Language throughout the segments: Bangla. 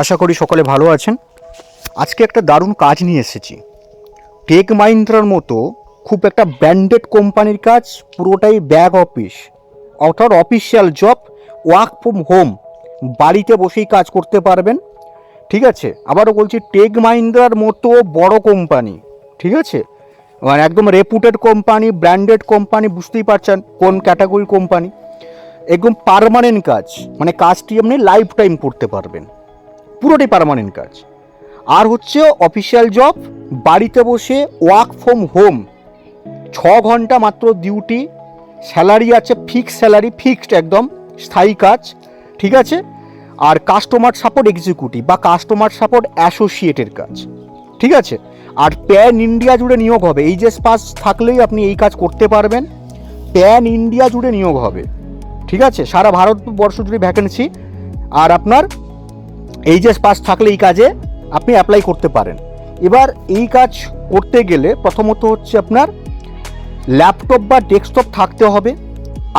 আশা করি সকলে ভালো আছেন। আজকে একটা দারুণ কাজ নিয়ে এসেছি। টেক মাইন্দ্রার মতো খুব একটা ব্র্যান্ডেড কোম্পানির কাজ পুরোটাই ব্যাক অফিস অর্থাৎ official job work from home বাড়িতে বসেই কাজ করতে পারবেন। ঠিক আছে? আবারও বলছি টেক মাইন্দ্রার মতো বড় কোম্পানি ঠিক আছে? মানে একদম রেপুটেড কোম্পানি ব্র্যান্ডেড কোম্পানি বুঝতেই পারছেন কোন ক্যাটাগরি কোম্পানি একদম পার্মানেন্ট কাজ মানে কাজটি আপনি লাইফ টাইম করতে পারবেন। পুরোটাই পারমানেন্ট কাজ। আর হচ্ছে অফিসিয়াল জব বাড়িতে বসে ওয়ার্ক ফ্রম হোম ছ ঘণ্টা মাত্র ডিউটি স্যালারি আছে ফিক্সড স্যালারি ফিক্সড একদম, স্থায়ী কাজ, ঠিক আছে? আর কাস্টমার সাপোর্ট এক্সিকিউটিভ বা কাস্টমার সাপোর্ট অ্যাসোসিয়েটের কাজ, ঠিক আছে? আর প্যান ইন্ডিয়া জুড়ে নিয়োগ হবে এইচএস পাস থাকলেই আপনি এই কাজ করতে পারবেন। প্যান ইন্ডিয়া জুড়ে নিয়োগ হবে, ঠিক আছে? সারা ভারতবর্ষ জুড়ে ভ্যাকেন্সি আর আপনার এইচএস পাস থাকলে এই কাজে আপনি অ্যাপ্লাই করতে পারেন। এবার এই কাজ করতে গেলে প্রথমত হচ্ছে আপনার ল্যাপটপ বা ডেস্কটপ থাকতে হবে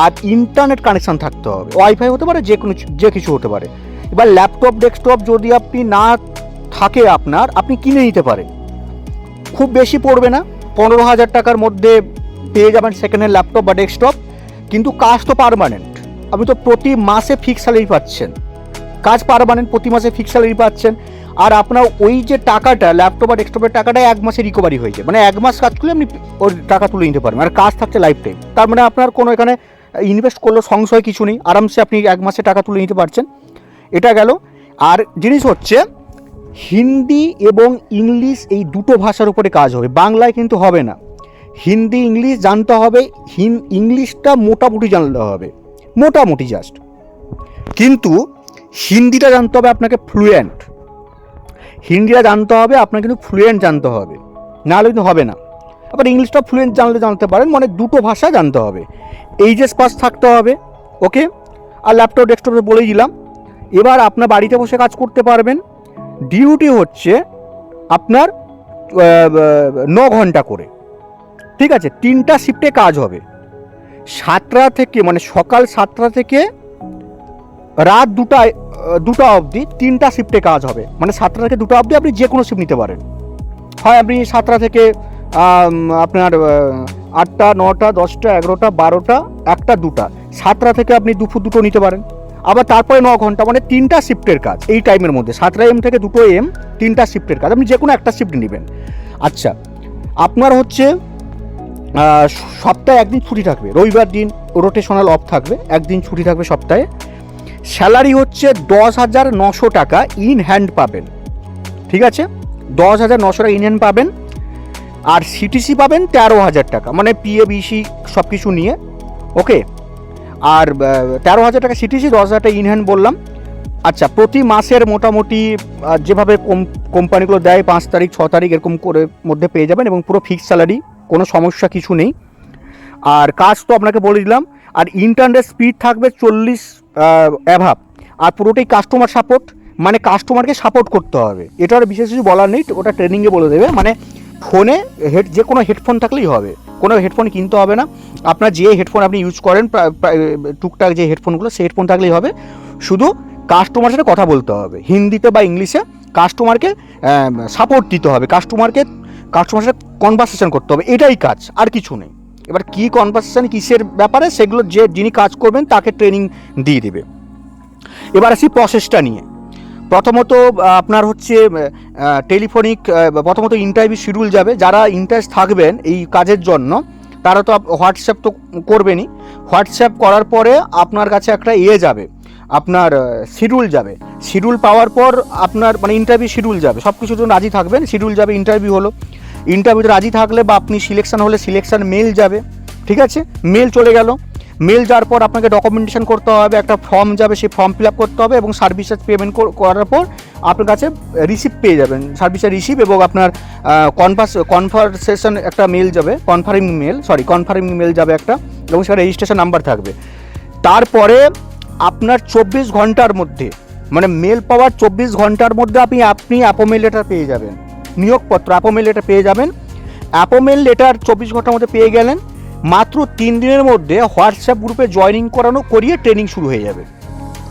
আর ইন্টারনেট কানেকশান থাকতে হবে। ওয়াইফাই হতে পারে যে কোনো যে কিছু হতে পারে। এবার ল্যাপটপ ডেস্কটপ যদি আপনি না থাকে আপনার, আপনি কিনে নিতে পারেন। খুব বেশি পড়বে না, পনেরো হাজার টাকার মধ্যে পেয়ে যাবেন সেকেন্ড হ্যান্ড ল্যাপটপ বা ডেস্কটপ কিন্তু কাজ তো পারমানেন্ট আপনি তো প্রতি মাসে ফিক্স স্যালারি পাচ্ছেন। কাজ পারমানেন্ট প্রতি মাসে ফিক্স স্যালারি পাচ্ছেন। আর আপনার ওই যে টাকাটা ল্যাপটপ আর ডেস্কটপের টাকাটা এক মাসে রিকভারি হয়ে যায়। মানে এক মাস কাজ করলে আপনি ওর টাকা তুলে নিতে পারবেন। আর কাজ থাকছে লাইফ টাইম তার মানে আপনার কোনো এখানে ইনভেস্ট করলেও সংশয় কিছু নেই। আরামসে আপনি এক মাসে টাকা তুলে নিতে পারছেন। এটা গেল। আর জিনিস হচ্ছে, হিন্দি এবং ইংলিশ এই দুটো ভাষার উপরে কাজ হবে। বাংলায় কিন্তু হবে না। হিন্দি, ইংলিশ জানতে হবে। হিন ইংলিশটা মোটামুটি জানলে হবে। মোটামুটি জাস্ট কিন্তু হিন্দিটা জানতে হবে আপনাকে ফ্লুয়েন্ট হিন্দিটা জানতে হবে, আপনাকে কিন্তু ফ্লুয়েন্ট জানতে হবে। নাহলে কিন্তু হবে না। আবার ইংলিশটা ফ্লুয়েন্ট জানলে জানতে পারেন মানে দুটো ভাষা জানতে হবে। এইচএস পাস থাকতে হবে ওকে আর ল্যাপটপ ডেস্কটপে বলেই দিলাম। এবার আপনার বাড়িতে বসে কাজ করতে পারবেন। ডিউটি হচ্ছে আপনার ন ঘণ্টা করে। ঠিক আছে? তিনটা শিফটে কাজ হবে। সাতটা থেকে মানে সকাল সাতটা থেকে রাত দুটায় দুটা অবধি তিনটা শিফটে কাজ হবে। মানে সাতটা থেকে দুটো অবধি আপনি যে কোনো শিফট নিতে পারেন। হয় আপনি সাতটা থেকে আপনার আটটা, নটা, দশটা, এগারোটা, বারোটা, একটা, দুটা। সাতটা থেকে আপনি দুপুর দুটো নিতে পারেন। আবার তারপরে ন ঘণ্টা মানে তিনটা শিফটের কাজ এই টাইমের মধ্যে। সাতটা এম থেকে দুটো এম তিনটা শিফটের কাজ। আপনি যে কোনো একটা শিফট নেবেন। আচ্ছা আপনার হচ্ছে সপ্তাহে একদিন ছুটি থাকবে। রবিবার দিন রোটেশনাল অফ থাকবে। একদিন ছুটি থাকবে সপ্তাহে। স্যালারি হচ্ছে দশ হাজার নশো টাকা ইন হ্যান্ড পাবেন। ঠিক আছে? দশ হাজার নশো টাকা ইন হ্যান্ড পাবেন। আর সিটিসি পাবেন তেরো হাজার টাকা মানে পিএ বিসি সব কিছু নিয়ে। ওকে? আর তেরো হাজার টাকা সিটিসি দশ হাজার টাকা ইন হ্যান্ড বললাম। আচ্ছা প্রতি মাসের মোটামুটি যেভাবে কোম- কোম্পানিগুলো দেয়, পাঁচ তারিখ, ছ তারিখ এরকম করে মধ্যে পেয়ে যাবেন এবং পুরো ফিক্স স্যালারি কোনো সমস্যা কিছু নেই। আর কাজ তো আপনাকে বলে দিলাম আর ইন্টারনেট স্পিড থাকবে চল্লিশ অ্যাভাব আর পুরোটাই কাস্টমার সাপোর্ট মানে কাস্টমারকে সাপোর্ট করতে হবে। এটা আর বিশেষ কিছু বলার নেই, ওটা ট্রেনিংয়ে বলে দেবে। মানে ফোনে হেড যে কোনো হেডফোন থাকলেই হবে। কোনো হেডফোন কিনতে হবে না। আপনার যে হেডফোন আপনি ইউজ করেন টুকটাক যে হেডফোনগুলো সেই হেডফোন থাকলেই হবে। শুধু কাস্টমার সাথে কথা বলতে হবে। হিন্দিতে বা ইংলিশে কাস্টমারকে সাপোর্ট দিতে হবে। কাস্টমারকে কাস্টমার সাথে কনভারসেশন করতে হবে। এটাই কাজ, আর কিছু নেই। এবার কী কনভারসেশন কিসের ব্যাপারে সেগুলো যে যিনি কাজ করবেন তাকে ট্রেনিং দিয়ে দেবে। এবার আসি প্রসেসটা নিয়ে। প্রথমত আপনার হচ্ছে টেলিফোনিক প্রথমত ইন্টারভিউ শিডিউল যাবে। যারা ইন্টারেস্ট থাকবেন এই কাজের জন্য, তারা তো হোয়াটসঅ্যাপ তো করবেনই। হোয়াটসঅ্যাপ করার পরে আপনার কাছে একটা ইয়ে যাবে। আপনার শিডিউল যাবে। শিডিউল পাওয়ার পর আপনার মানে ইন্টারভিউ শিডিউল যাবে। সব কিছুর জন্য রাজি থাকবেন। শিডিউল যাবে ইন্টারভিউ হলো। ইন্টারভিউতে রাজি থাকলে বা আপনি সিলেকশন হলে সিলেকশন মেল যাবে, ঠিক আছে? মেল চলে গেল। মেল যাওয়ার পর আপনাকে ডকুমেন্টেশন করতে হবে, একটা ফর্ম যাবে, সেই ফর্ম ফিল আপ করতে হবে এবং সার্ভিস চার্জ পেমেন্ট করার পর আপনার কাছে রিসিপ্ট পেয়ে যাবেন। সার্ভিসের রিসিপ্ট এবং আপনার কনফার্স কনভারসেশন একটা মেল যাবে confirming mail sorry confirming mail যাবে একটা এবং সেখানে রেজিস্ট্রেশন নাম্বার থাকবে। তারপরে আপনার চব্বিশ ঘণ্টার মধ্যে মানে মেল পাওয়ার চব্বিশ ঘণ্টার মধ্যে আপনি আপনি অ্যাপোমেল লেটার পেয়ে যাবেন। নিয়োগপত্র অ্যাপোমেল লেটার পেয়ে যাবেন। অ্যাপোমেল লেটার চব্বিশ ঘণ্টার মধ্যে পেয়ে গেলেন। মাত্র তিন দিনের মধ্যে হোয়াটসঅ্যাপ গ্রুপে জয়েনিং করানো করিয়ে ট্রেনিং শুরু হয়ে যাবে।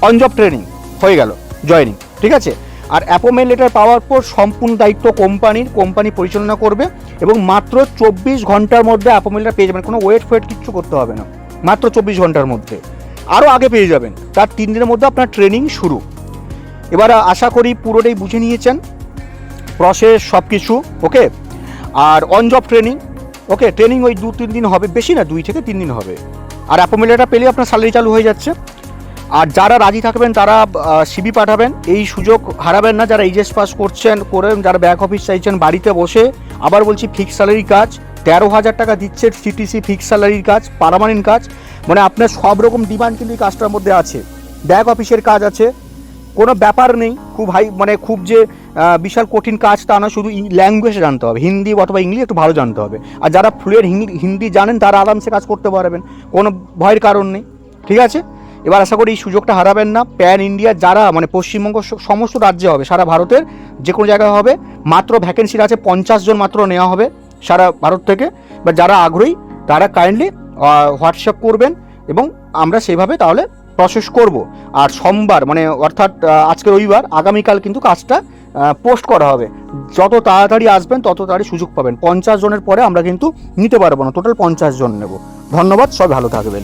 অন জব ট্রেনিং হয়ে গেল জয়েনিং ঠিক আছে? আর অ্যাপোমেন্ট লেটার পাওয়ার পর সম্পূর্ণ দায়িত্ব কোম্পানির, কোম্পানি পরিচালনা করবে এবং মাত্র চব্বিশ ঘণ্টার মধ্যে অ্যাপোমেন্ট লেটার পেয়ে যাবেন। কোনো ওয়েট ফোয়েট কিচ্ছু করতে হবে না। মাত্র চব্বিশ ঘণ্টার মধ্যে। আরও আগে পেয়ে যাবেন। তার তিন দিনের মধ্যে আপনার ট্রেনিং শুরু। এবার আশা করি পুরোটাই বুঝে নিয়েছেন। প্রসেস সব কিছু okay R on job training okay training ওই দু, তিন দিন হবে, বেশি না, দুই থেকে তিন দিন হবে। আর অ্যাপোমেলেটা পেলে আপনার স্যালারি চালু হয়ে যাচ্ছে। আর যারা রাজি থাকবেন, তারা সিবি পাঠাবেন। এই সুযোগ হারাবেন না, যারা এইচএস পাস করছেন করেন যারা ব্যাক অফিস চাইছেন, বাড়িতে বসে আবার বলছি ফিক্স স্যালারির কাজ, তেরো হাজার টাকা দিচ্ছে সিটিসি ফিক্স স্যালারির কাজ পারমানেন্ট কাজ। মানে আপনার সব রকম ডিমান্ড কিন্তু এই কাজটার মধ্যে আছে। ব্যাক অফিসের কাজ আছে। কোনো ব্যাপার নেই, খুব হাই মানে খুব যে বিশাল কঠিন কাজ তা না, শুধু ল্যাঙ্গুয়েজ জানতে হবে। হিন্দি অথবা ইংলিশ একটু ভালো জানতে হবে। আর যারা ফ্লুয়েন্ট হিন্দি জানেন, তারা আরামসে কাজ করতে পারবেন। কোনো ভয়ের কারণ নেই। ঠিক আছে? এবার আশা করি এই সুযোগটা হারাবেন না। প্যান ইন্ডিয়া যারা মানে পশ্চিমবঙ্গ সমস্ত রাজ্যে হবে, সারা ভারতের যে কোনো জায়গায় হবে, মাত্র ভ্যাকেন্সির আছে পঞ্চাশ জন মাত্র নেওয়া হবে সারা ভারত থেকে। বা যারা আগ্রহী, তারা কাইন্ডলি হোয়াটসঅ্যাপ করবেন এবং আমরা সেভাবে তাহলে প্রসেস করব। আর সোমবার মানে অর্থাৎ আজকে রবিবার, আগামীকাল কিন্তু কাজটা পোস্ট করা হবে। যত তাড়াতাড়ি আসবেন, তত তাড়াতাড়ি সুযোগ পাবেন। পঞ্চাশ জনের পরে আমরা কিন্তু নিতে পারব না। টোটাল পঞ্চাশ জন নেব। ধন্যবাদ সব ভালো থাকবেন।